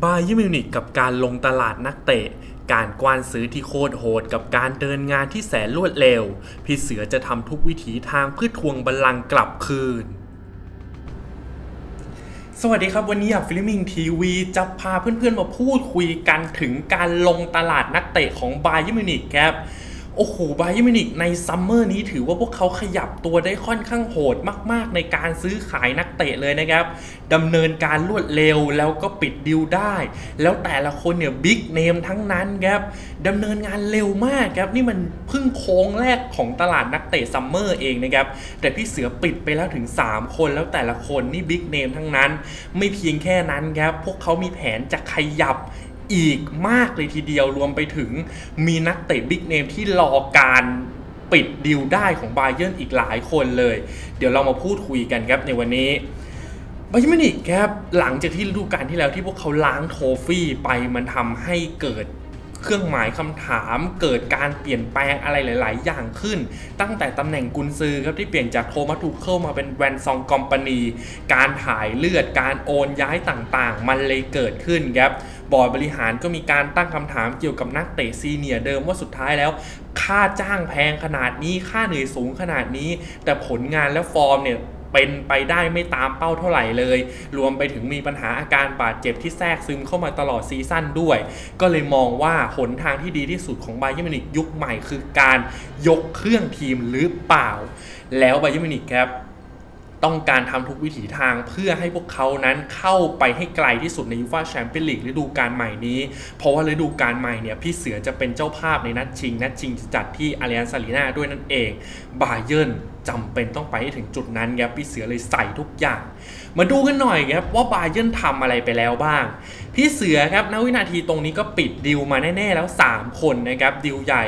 บาเยิร์มิวนิกกับการลงตลาดนักเตะ การกว้านซื้อที่โคตรโหดกับการเดินงานที่แสนรวดเร็ว พี่เสือจะทำทุกวิถีทางเพื่อทวงบัลลังก์กลับคืน สวัสดีครับวันนี้อยากฟิลิมิงทีวีจะพาเพื่อนๆมาพูดคุยกันถึงการลงตลาดนักเตะของบาเยิร์มิวนิกครับ โอ้โหไบยมินิกในซัมเมอร์นี้ถือว่าพวกเขาขยับตัวได้ค่อนข้างโหดมาก ๆ ในการซื้อขายนักเตะเลยนะครับดำเนินการรวดเร็วแล้วก็ปิดดิวได้ แล้วแต่ละคนเนี่ยบิ๊กเนมทั้งนั้นครับดำเนินงานเร็วมากครับนี่มันพิ่งโค้งแรกของตลาดนักเตะซัมเมอร์เองนะครับแต่พี่เสือปิดไปแล้วถึง 3 คนแล้วแต่ละคนนี่บิ๊กเนมทั้งนั้น ไม่เพียงแค่นั้นครับพวกเขามีแผนจะขยับ อีกมากเลยทีเดียวรวมไปถึงมีนักเตะบิ๊กเนมที่รอการปิดดิวได้ของบาเยิร์นอีกหลายคนเลย เดี๋ยวเรามาพูดคุยกันครับในวันนี้บาเยิมินิกครับหลังจากที่ฤดูกาลที่แล้วที่พวกเขาล้างโทฟี่ไปมันทำให้เกิดเครื่องหมายคำถามเกิดการเปลี่ยนแปลงอะไรหลาย ๆ อย่างขึ้น ตั้งแต่ตำแหน่งกุนซือครับที่เปลี่ยนจากโทมัสทูเคิลมาเป็นแวนซองกอมปานีการถ่ายเลือดการโอนย้ายต่าง ๆ มันเลยเกิดขึ้นครับ บอร์ดบริหารก็มีการตั้งคำถามเกี่ยวกับนักเตะซีเนียร์เดิมว่าสุดท้ายแล้ว ค่าจ้างแพงขนาดนี้ค่าเหนื่อยสูงขนาดนี้ แต่ผลงานและฟอร์มเนี่ยเป็นไปได้ไม่ตามเป้าเท่าไหร่เลย รวมไปถึงมีปัญหาอาการบาดเจ็บที่แทรกซึมเข้ามาตลอดซีซั่นด้วย ก็เลยมองว่าหนทางที่ดีที่สุดของไบเยอร์มินิกยุคใหม่คือการยกเครื่องทีมหรือเปล่า แล้วไบเยอร์มินิกครับ ต้องการทำทุกวิถีทางเพื่อให้พวกเขานั้นเข้าไปให้ไกลที่สุดในยูฟาแชมเปี้ยนลีกฤดูกาลใหม่นี้ เพราะว่าฤดูกาลใหม่เนี่ยพี่เสือจะเป็นเจ้าภาพในนัดชิง นัดชิงจะจัดที่อาเลียนซารีนาด้วยนั่นเองบาเยิร์น จำเป็นต้องไปให้ถึงจุดนั้นครับพี่เสือเลยใส่ทุกอย่าง มาดูกันหน่อยครับว่าบาเยิร์นทำอะไรไปแล้วบ้าง พี่เสือครับณวินาทีตรงนี้ก็ปิดดิวมาแน่ ๆ แล้ว 3 คนนะครับดิวใหญ่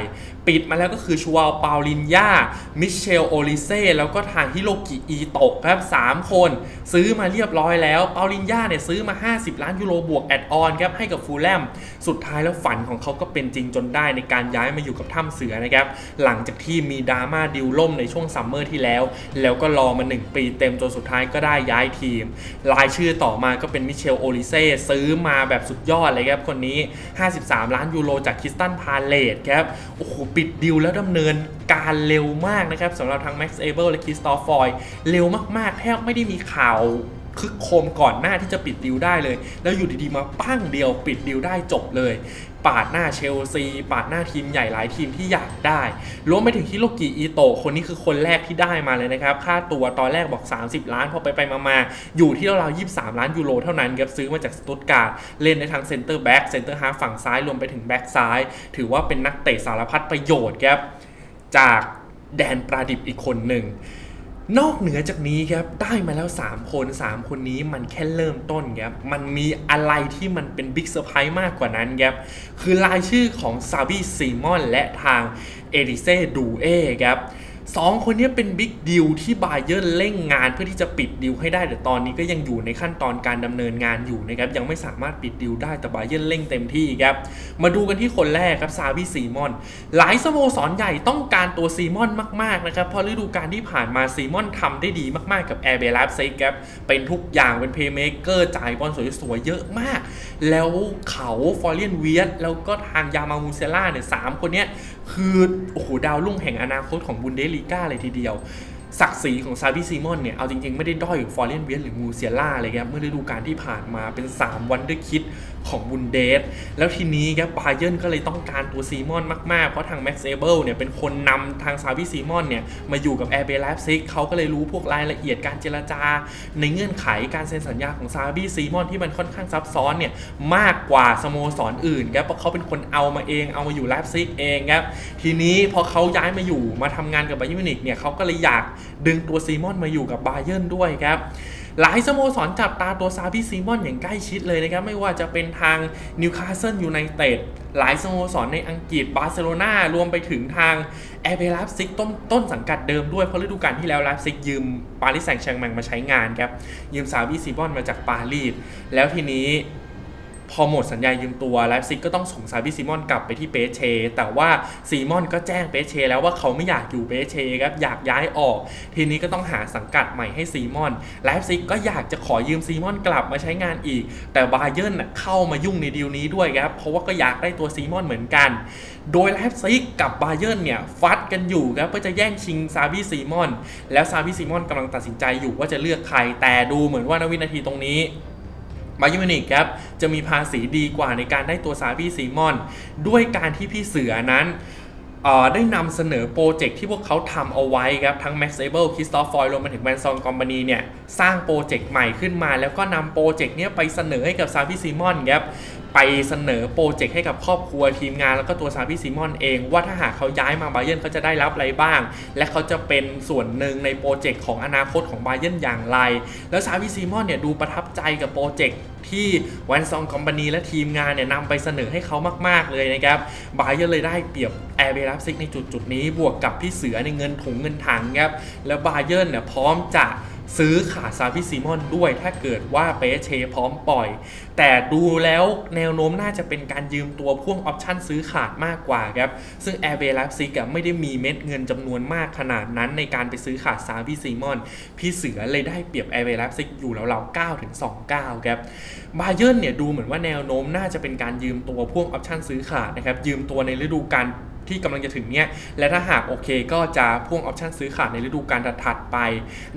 ปิดมาแล้วก็คือชัวร์ปาลินยามิเชล โอลิเซ่ แล้วก็ทางฮิโรกิอีตะครับ 3 คน ซื้อมาเรียบร้อยแล้ว ปาลินยาเนี่ยซื้อมา 50 ล้านยูโรบวกแอดออนครับ ให้กับฟูลแลม สุดท้ายแล้วฝันของเขาก็เป็นจริงจนได้ในการย้ายมาอยู่กับถ้ำเสือนะครับ หลังจากที่มีดราม่าดิวล่มในช่วงซัมเมอร์ที่แล้ว แล้วก็รอมา 1 ปีเต็มจนสุดท้ายก็ได้ย้ายทีม รายชื่อต่อมาก็เป็นมิเชลโอลิเซ่ซื้อมาแบบสุดยอดเลยครับ คนนี้ 53 ล้านยูโรจากคิสตันพาเลตครับ โอ้โห ปิดดิวแล้วดำเนินการเร็วมากนะครับสำหรับทางแม็กซ์เอเบิลและคิสตอฟฟอยเร็วมากๆ แทบไม่ได้มีข่าว คึกโคมก่อนหน้าที่จะปิดดิวได้เลย แล้วอยู่ดีๆมาปั้งเดียวปิดดิวได้จบเลย ปาดหน้าเชลซี ปาดหน้าทีมใหญ่หลายทีมที่อยากได้ รวมไปถึงฮิโรกิอีโตะคนนี้คือคนแรกที่ได้มาเลยนะครับ ค่าตัวตอนแรกบอก 30 ล้านพอไปไปมาๆอยู่ที่ราวๆ23 ล้านยูโรเท่านั้นครับซื้อมาจากสตุตการ์ดเล่นในทั้งเซ็นเตอร์แบ็กเซ็นเตอร์ฮาฝั่งซ้ายรวมไปถึงแบ็กซ้าย ถือว่าเป็นนักเตะสารพัดประโยชน์ครับจากแดนปราดิบอีกคนหนึ่ง นอกเหนือจากนี้ครับได้มาแล้ว 3 คน 3 คนนี้มันแค่เริ่มต้นครับมันมีอะไรที่มันเป็นบิ๊กเซอร์ไพรส์มากกว่านั้นครับคือรายชื่อของซาบิซีมอนและทางเอริเซดูเอครับ สองคนนี้เป็นบิ๊กดิวที่บาเยิร์เร่งงานเพื่อที่จะปิดดิวให้ได้แต่ตอนนี้ก็ยังอยู่ในขั้นตอนการดำเนินงานอยู่นะครับยังไม่สามารถปิดดิวได้แต่บาเยิร์เร่งเต็มที่ครับมาดูกันที่คนแรกครับซาบิซีมอน หลายสโมสรใหญ่ต้องการตัวซีมอนมากๆนะครับเพราะฤดูกาลที่ผ่านมาซีมอนทำได้ดีมากๆกับแอร์เบลับเซกครับเป็นทุกอย่างเป็นเพย์เมเกอร์จ่ายบอลสวยๆเยอะมาก แล้วเขาฟอร์เรียนเวียสแล้วก็ทางยามามูเซล่าเนี่ยสามคนเนี้ย คือโอ้โหดาวรุ่งแห่งอนาคตของบุนเดสลีกาเลยทีเดียว ศักดิ์ศรีของซาบิซีมอนเนี่ย เอาจริงๆ ไม่ได้ด้อยอยู่ฟอร์เรนเวียนหรือมูเซียล่าเลยครับเมื่อฤดูกาลที่ผ่านมาเป็น 3 วันด้วยคิด ของบุนเดสแล้วทีนี้ครับบาเยิร์นก็เลยต้องการตัวซีมอนมากๆ เพราะทางแม็กซ์เอเบิลเนี่ยเป็นคนนำทางซาบิซีมอนเนี่ยมาอยู่กับแอร์เบลไลฟ์ซิกเขาก็เลยรู้พวกรายละเอียดการเจรจา ในเงื่อนไขการเซ็นสัญญาของซาบิซีมอนที่มันค่อนข้างซับซ้อนเนี่ยมากกว่าสโมสรออื่นครับเพราะเขาเป็นคนเอามาเองเอามาอยู่ไลฟ์ซิกเองครับทีนี้พอเขาย้ายมาอยู่มาทำงานกับบาเยิร์นมิวนิกเนี่ยเขาก็เลยอยากดึงตัวซีมอนมาอยู่กับบาเยิร์นด้วยครับ หลายสโมสรจับตาตัวซาบิซีมอนอย่างใกล้ชิดเลยนะครับ ไม่ว่าจะเป็นทางนิวคาสเซิลยูไนเต็ดหลายสโมสรในอังกฤษบาร์เซโลนารวมไปถึงทางแอร์เบลาฟซิกต้นต้นสังกัดเดิมด้วยเพราะฤดูกาลที่แล้วลาฟซิกยืมปารีสแซงต์แชงแมงมาใช้งานครับยืมซาบิซีมอนมาจากปารีสแล้วทีนี้ พอหมดสัญญายืมตัวไลฟ์ซิกก็ต้องส่งซาบิซีมอนกลับไปที่เปเช แต่ว่าซีมอนก็แจ้งเปเช แล้วว่าเขาไม่อยากอยู่เปเชครับอยากย้ายออก ทีนี้ก็ต้องหาสังกัดใหม่ให้ซีมอนไลฟ์ซิกก็อยากจะขอยืมซีมอนกลับมาใช้งานอีก แต่บาเยิร์นเข้ามายุ่งในดีลนี้ด้วยครับเพราะว่าก็อยากได้ตัวซีมอนเหมือนกัน โดยไลฟ์ซิกกับบาเยิร์นเนี่ยฟัดกันอยู่ครับเพื่อจะแย่งชิงซาบิซีมอนแล้วซาบิซีมอนกำลังตัดสินใจอยู่ว่าจะเลือกใครแต่ดูเหมือนว่าณวินาทีตรงนี้ บาเยิร์นมินิกครับจะมีภาษีดีกว่าในการได้ตัวซาบิซีมอน ด้วยการที่พี่เสือนั้นได้นำเสนอโปรเจกต์ที่พวกเขาทำเอาไว้ครับ ทั้ง Max Able c h r i s t o p h Foy รวมไปถึง v a n s o n Company เนี่ย สร้างโปรเจกต์ใหม่ขึ้นมา แล้วก็นำโปรเจกต์เนี้ยไปเสนอให้กับซาฟิซีมอนครับ ไปเสนอโปรเจกต์ให้กับครอบครัวทีมงานแล้วก็ตัวซาบิซีมอนเองว่าถ้าหากเขาย้ายมาบาเย r n เขาจะได้รับอะไรบ้าง และเขาจะเป็นส่วนหนึ่งในโปรเจกต์ของอนาคตของบาเย r n อย่างไร แล้วซาบิซีมอนเนี่ยดูประทับใจกับโปรเจกต์ที่วันซองคอมพานีและทีมงานเนี่ยนำไปเสนอให้เขามาก ๆ เลยนะครับบาเย r n เลยได้เปรียบแอร์เบลับซิกในจุดจุดนี้บวกกับพี่เสือในเงินถุงเงินถังครับแล้วบาเย r n เนี่ยพร้อมจะ ซื้อขาดซาบิซีมอนด้วยถ้าเกิดว่าเปเชพร้อมปล่อย แต่ดูแล้วแนวโน้มน่าจะเป็นการยืมตัวพ่วงออปชั่นซื้อขาดมากกว่าครับ ซึ่งแอร์เบลับซิกไม่ได้มีเม็ดเงินจำนวนมากขนาดนั้นในการไปซื้อขาดซาบิซีมอน พี่เสือเลยได้เปรียบแอร์เบลับซิกอยู่แล้วเรา9ถึง29ครับ บาเยิร์นเนี่ยดูเหมือนว่าแนวโน้มน่าจะเป็นการยืมตัวพ่วงออปชั่นซื้อขาดนะครับยืมตัวในฤดูกาลที่กำลังจะถึงเนี่ยและถ้าหากโอเคก็จะพ่วงออปชันซื้อขาดในฤดูกาลถัดๆไป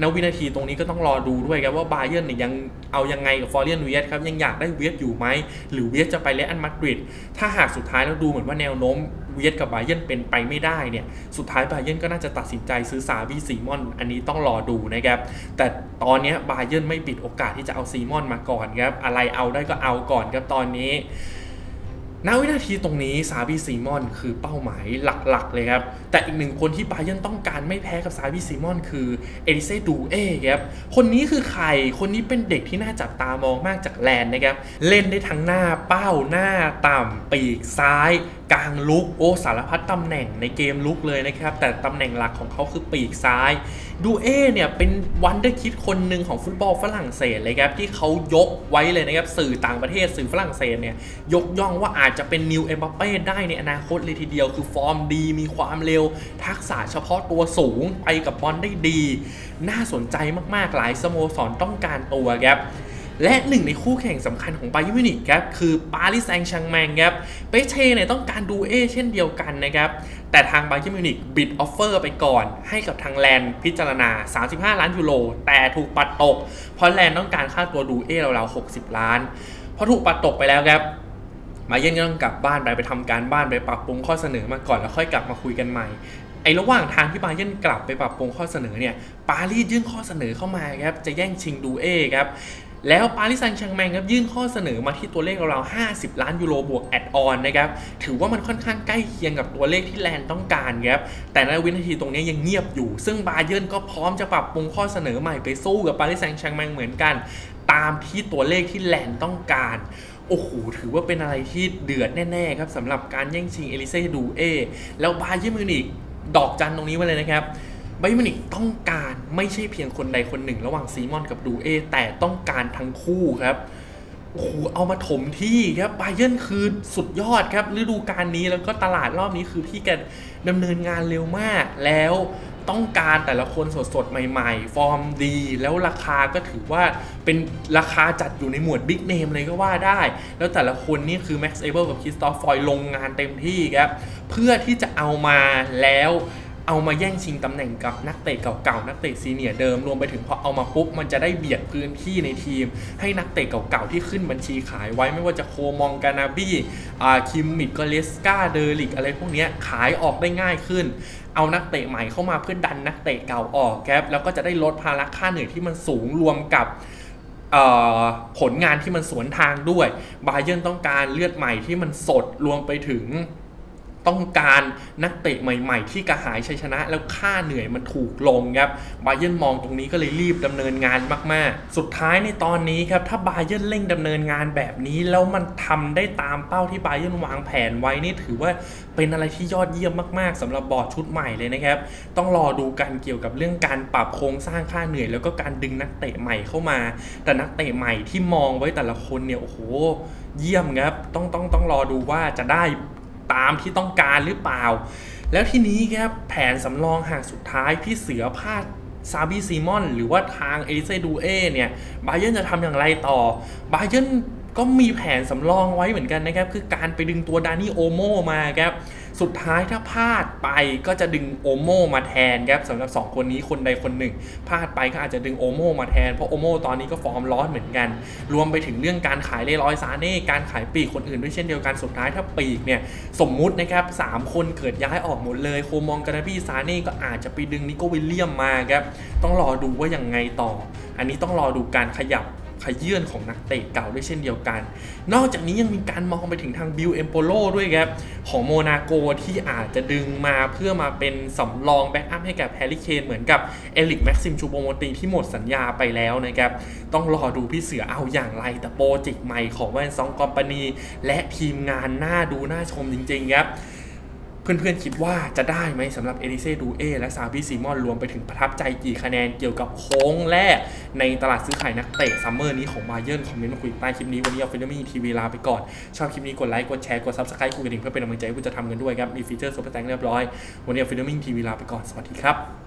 ณวินาทีตรงนี้ก็ต้องรอดูด้วยครับว่าบาเยิร์นเนี่ยยังเอายังไงกับฟอร์เรียนเวียสครับยังอยากได้เวียสอยู่ไหมหรือเวียสจะไปเลอันมาดริดถ้าหากสุดท้ายแล้วดูเหมือนว่าแนวโน้ม เวียสกับบาเยนเป็นไปไม่ได้เนี่ยสุดท้ายบาเยนก็น่าจะตัดสินใจซื้อซาบีซีมอน อันนี้ต้องรอดูนะครับแต่ตอนนี้ยบาเยนไม่ปิดโอกาสที่จะเอาซีมอนมาก่อนครับอะไรเอาได้ก็เอาก่อนครับตอนนี้ณวินาทีตรงนี้ซาบิซีมอน คือเป้าหมายหลักๆ เลยครับ แต่อีกหนึ่งคนที่บาเยนต้องการไม่แพ้กับซาบิซีมอน คือเอลิเซดูเอครับ คนนี้คือใคร คนนี้เป็นเด็กที่น่าจับตามองมากจากแลนด์นะครับ เล่นได้ทั้งหน้าเป้าหน้าต่ำปีกซ้าย กลางลุกโอ้สารพัดตำแหน่งในเกมลุกเลยนะครับ แต่ตำแหน่งหลักของเขาคือปีกซ้าย ดูเอเนี่ยเป็นวันเดอร์คิดคนหนึ่งของฟุตบอลฝรั่งเศสเลยครับ ที่เขายกไว้เลยนะครับ สื่อต่างประเทศสื่อฝรั่งเศสเนี่ย ยกย่องว่าอาจจะเป็นนิวเอ็มบัปเป้ได้ในอนาคตเลยทีเดียวคือฟอร์มดี มีความเร็ว ทักษะเฉพาะตัวสูงไปกับบอลได้ดี น่าสนใจมากๆหลายสโมสรต้องการตัวครับ และหนึ่งในคู่แข่งสำคัญของบาเยิร์นมิวนิกครับคือปารีสแซงต์แชร์แมงครับเปเช่เนี่ยต้องการดูเอเช่นเดียวกันนะครับแต่ทางบาเยิร์นมิวนิกบิดออฟเฟอร์ไปก่อน ให้กับทางแลนด์พิจารณา 35 ล้านยูโรแต่ถูกปัดตก เพราะแลนด์ต้องการค่าตัวดูเอราวๆ60 ล้านพอถูกปัดตกไปแล้วครับมาเย็นก็ต้องกลับบ้านไปไปทำการบ้านไปปรับปรุงข้อเสนอมาก่อนแล้วค่อยกลับมาคุยกันใหม่ไอ้ระหว่างทางที่บาเยนกลับไปปรับปรุงข้อเสนอเนี่ยปารีสยื่นข้อเสนอเข้ามาครับจะแย่งชิงดูเอครับ แล้วปารีสแซงต์แชร์แมงครับยื่นข้อเสนอมาที่ตัวเลขเราๆ50 ล้านยูโรบวกแอดออนนะครับถือว่ามันค่อนข้างใกล้เคียงกับตัวเลขที่แลนต้องการครับแต่ในวินาทีตรงนี้ยังเงียบอยู่ ซึ่งบาเยิร์นก็พร้อมจะปรับปรุงข้อเสนอใหม่ไปสู้กับปารีสแซงต์แชร์แมงเหมือนกัน ตามที่ตัวเลขที่แลนต้องการโอ้โห ถือว่าเป็นอะไรที่เดือดแน่ ๆ ครับสำหรับการแย่งชิงเอลิเซ่ดูเอแล้วบาเยิร์นมิวนิกดอกจันตรงนี้ไว้เลยนะครับ ไบมิวนิกต้องการไม่ใช่เพียงคนใดคนหนึ่ง ระหว่างซีมอนกับดูเอ แต่ต้องการทั้งคู่ครับโอ้โหเอามาถมที่ครับไบเยนคือสุดยอดครับฤดูกาลนี้แล้วก็ตลาดรอบนี้คือพี่แกดำเนินงานเร็วมากแล้วต้องการแต่ละคนสดๆ ใหม่ๆ ฟอร์มดี แล้วราคาก็ถือว่าเป็นราคาจัดอยู่ในหมวดบิ๊กเนมเลยก็ว่าได้ แล้วแต่ละคนนี่คือ Max a b l e กับ Christoph Foy ลงงานเต็มที่ครับ เพื่อที่จะเอามาแล้ว เอามาแย่งชิงตำแหน่งกับนักเตะเก่าๆนักเตะซีเนียร์เดิมรวมไปถึงพอเอามาปุ๊บมันจะได้เบียดพื้นที่ในทีม ให้นักเตะเก่าๆที่ขึ้นบัญชีขายไว้ไม่ว่าจะโคมองกานาบี้อ่าคิมมิดกเลสกาเดอริกอะไรพวกเนี้ยขายออกได้ง่ายขึ้น เอานักเตะใหม่เข้ามาเพื่อดันนักเตะเก่าออกครับแล้วก็จะได้ลดภาระค่าเหนื่อยที่มันสูงรวมกับเอ่อผลงานที่มันสวนทางด้วยบาเยิร์นต้องการเลือดใหม่ที่มันสดรวมไปถึง ต้องการนักเตะใหม่ๆ ที่กระหายชัยชนะแล้วค่าเหนื่อยมันถูกลงครับบาเยิร์นมองตรงนี้ก็เลยรีบดำเนินงานมากๆ สุดท้ายในตอนนี้ครับถ้าบาเยิร์นเร่งดำเนินงานแบบนี้แล้วมันทำได้ตามเป้าที่บาเยิร์นวางแผนไว้นี่ถือว่าเป็นอะไรที่ยอดเยี่ยมมากๆสำหรับบอร์ดชุดใหม่เลยนะครับ ต้องรอดูกันเกี่ยวกับเรื่องการปรับโครงสร้างค่าเหนื่อยแล้วก็การดึงนักเตะใหม่เข้ามา แต่นักเตะใหม่ที่มองไว้แต่ละคนเนี่ยโอ้โหเยี่ยมครับ ต้องต้องต้องรอดูว่าจะได้ ตามที่ต้องการหรือเปล่า แล้วทีนี้ครับแผนสำรองหางสุดท้ายพี่เสือพลาดซาบีซีมอน หรือว่าทางเอเซดูเอเนี่ยบาเยนจะทำอย่างไรต่อบาเยนก็มีแผนสำรองไว้เหมือนกันนะครับ คือการไปดึงตัวดานี่โอโมมาครับ สุดท้ายถ้าพลาดไปก็จะดึงโอโมมาแทนครับสำหรับ 2 คนนี้คนใดคนหนึ่งพลาดไปก็อาจจะดึงโอโมมาแทนเพราะโอโมตอนนี้ก็ฟอร์มร้อนเหมือนกัน รวมไปถึงเรื่องการขายเลร้อยซาเน่การขายปีกคนอื่นด้วยเช่นเดียวกันสุดท้ายถ้าปีกเนี่ยสมมุตินะครับสามคนเกิดย้ายออกหมดเลยโคมองกานาบี้ซาเน่ก็อาจจะไปดึงนิโกวิลเลียมมาครับต้องรอดูว่ายังไงต่อ อันนี้ต้องรอดูการขยับ ยื่นของนักเตะเก่าด้วยเช่นเดียวกัน นอกจากนี้ยังมีการมองไปถึงทางบิลเอมโปโลด้วยครับของโมนาโกที่อาจจะดึงมาเพื่อมาเป็นสำรองแบ็กอัพให้กับแฮร์รี่เคนเหมือนกับเอลิกแม็กซิมชูโปโมตีที่หมดสัญญาไปแล้วนะครับ ต้องรอดูพี่เสือเอาอย่างไรแต่โปรเจกต์ใหม่ของแวนซองกอมปานีและทีมงานน่าดูน่าชมจริงๆครับ เพื่อนๆคิดว่าจะได้ไหมสำหรับเอลิเซ่ดูเอและซาบิซีมอนรวมไปถึงประทับใจกี่คะแนนเกี่ยวกับโค้งแรก ในตลาดซื้อขายนักเตะซัมเมอร์นี้ของบาเยิร์นคอมเมนต์มาคุยใต้คลิปนี้ วันนี้เอาฟิลมี่ทีวีลาไปก่อน ชอบคลิปนี้กดไลค์กดแชร์กดซับสไครต์กดกระดิ่งเพื่อเป็นกำลังใจให้กูจะทำกันด้วยครับมีฟีเจอร์ซุปเปอร์แตงเรียบร้อยวันนี้เอาฟิลมี่ทีวีลาไปก่อนสวัสดีครับ